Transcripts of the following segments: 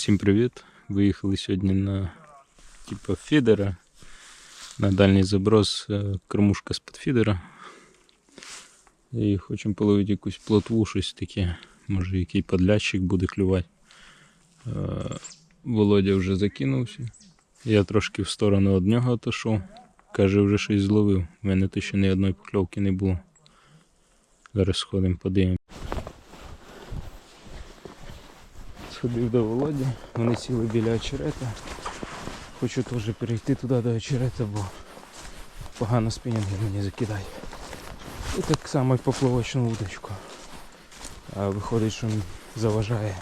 Всім привіт! Виїхали сьогодні на типа фідера. На дальній заброс е, кормушка з-під фідера. І хочемо половити якусь плотву, щось таке. Може який подлячик буде клювати. Е, Володя вже закинувся. Я трошки в сторону від нього отошов. Каже, вже щось зловив. У мене то ще ні одної покльовки не було. Зараз сходимо, подивимось. Сходив до Володі, вони сіли біля очерета. Хочу теж перейти туди до очерета, бо погано спінінги мені закидає. І так само й поплавочну удочку. А виходить, що заважає.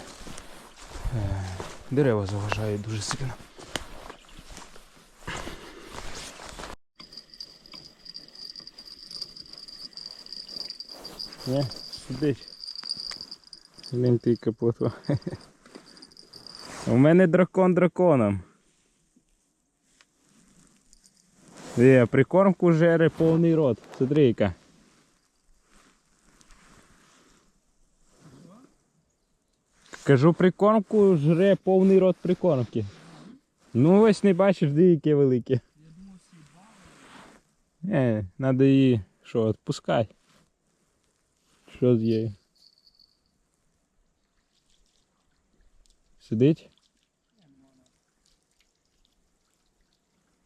Е, дерева заважають дуже сильно. Не, сидить. Олімпійка плотва. У мене дракон драконом. Є, прикормку жере повний рот. Смотри яка. Кажу, прикормку жре повний рот прикормки. Ну ось не бачиш, де яке велике. Не, треба її що, відпускай. Що з? Сидить?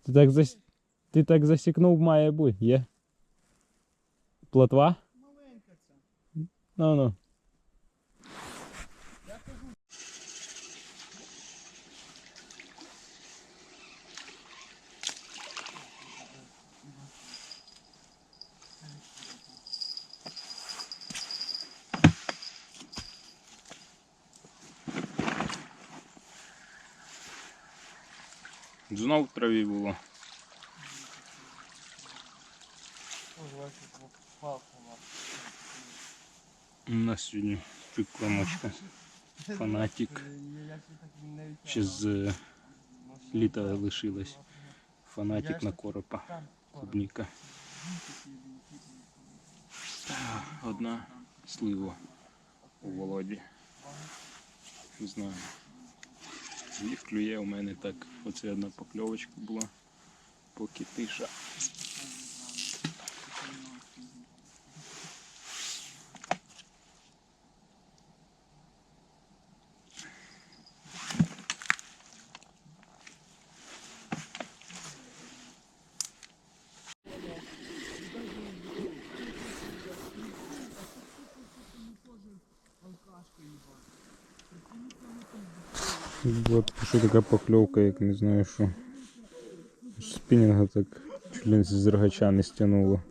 Ти так зас... Ти так засікнув, має бути, є. Плотва? Маленька ця. Ну ну. Знов в траві було. У нас сьогодні прикормочка. Фанатик. Ще з е, літа лишилась. Фанатик на коропа. Клубніка. Одна слива у Володі. Не знаю. Їх клює у мене так. Оце одна покльовочка була. Поки тиша. Вот що така покльовка, як не знаю що. Спінінга так ли з рогача не стягнуло.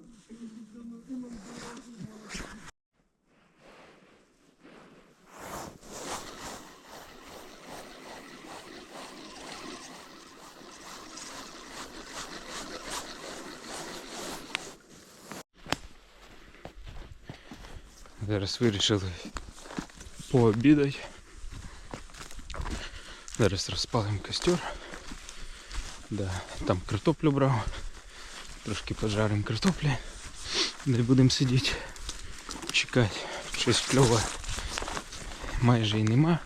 Зараз вирішили пообідати. Зараз розпалимо костер. Да, там картоплю брав. Трошки пожаримо картоплі. Де будемо сидіти. Чекати. Щось кльове. Майже і нема.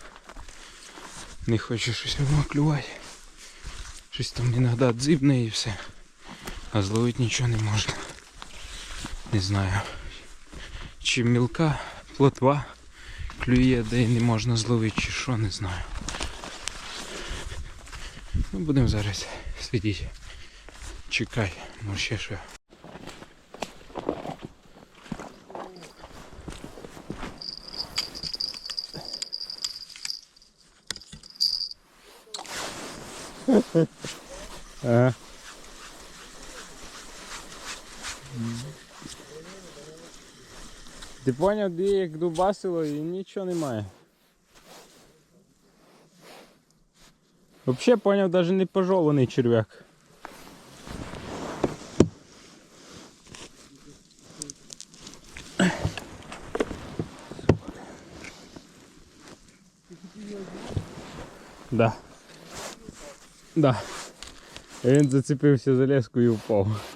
Не хочу щось воно клювати. Щось там іноді дзибне і все. А зловити нічого не можна. Не знаю. Чи мілка плотва клює, де і не можна зловити, чи що, не знаю. Ну, будемо зараз сидіти. Чекай, може ще що. Ага. Ти поняв, де як дубасило і нічого немає. Вообще поняв, даже не пожований черв'як. Да. Да. Він зацепився за леску і впав.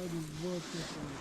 i don't know what to say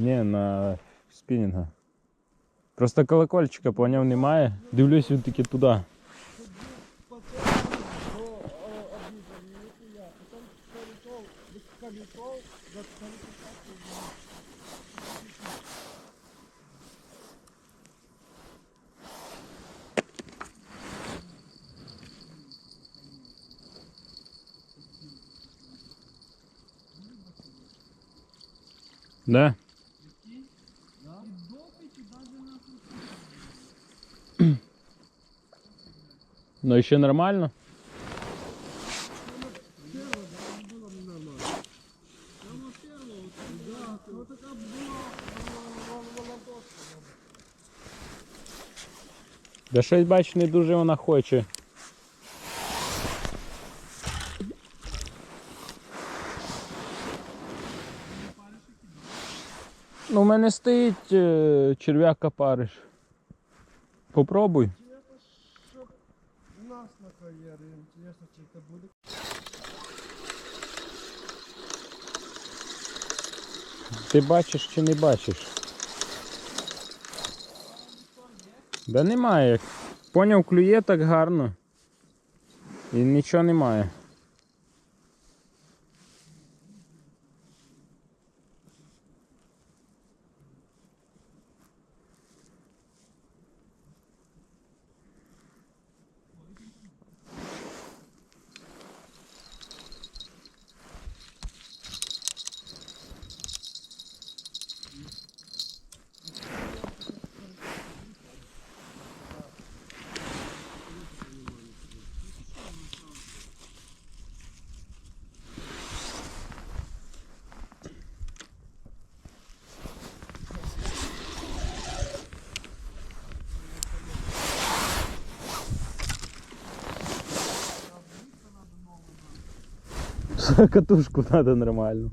Не, на спінінга. Просто колокольчика, поняв, немає. Дивлюсь, він таки туди. Да? Ну еще нормально? Да щось бач, не дуже вона хоче. Ну, у мене стоїть е, черв'яка париш. Попробуй. Щоб Интересно, нас это кар'єрі, інтересно, чи це буде. Ти бачиш чи не бачиш? Да немає. Поняв, клює так гарно. І нічого немає. Катушку надо нормально.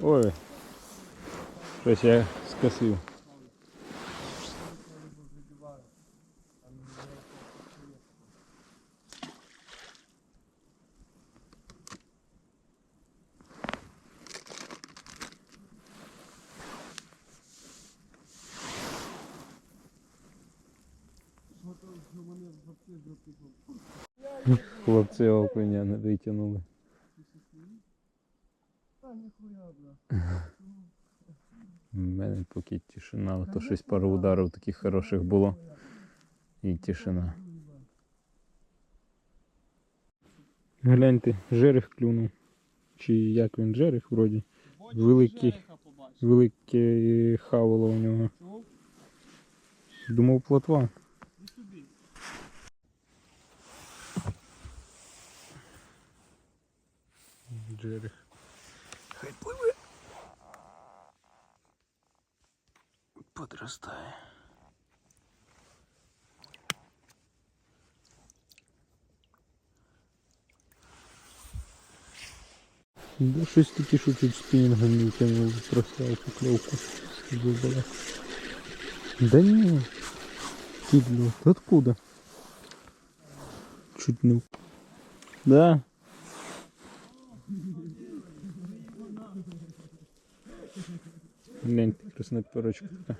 Ой. Щось я скосив. Хлопці окуня не витягнули. У мене поки тишина, а то щось пару ударів таких хороших було. І тишина. Гляньте, жерех клюнув. Чи як він жерех вроді. Великий, велике хавало у нього. Думав плотва. Джерих. Хай пливе. Подростає. Да щось таке, що тут спінінгом не тягнув, просрав поклевку. Вибила. Да не. Кидлю. Откуда? Чуть не. вп- Да? Гляньте, красноперочка така.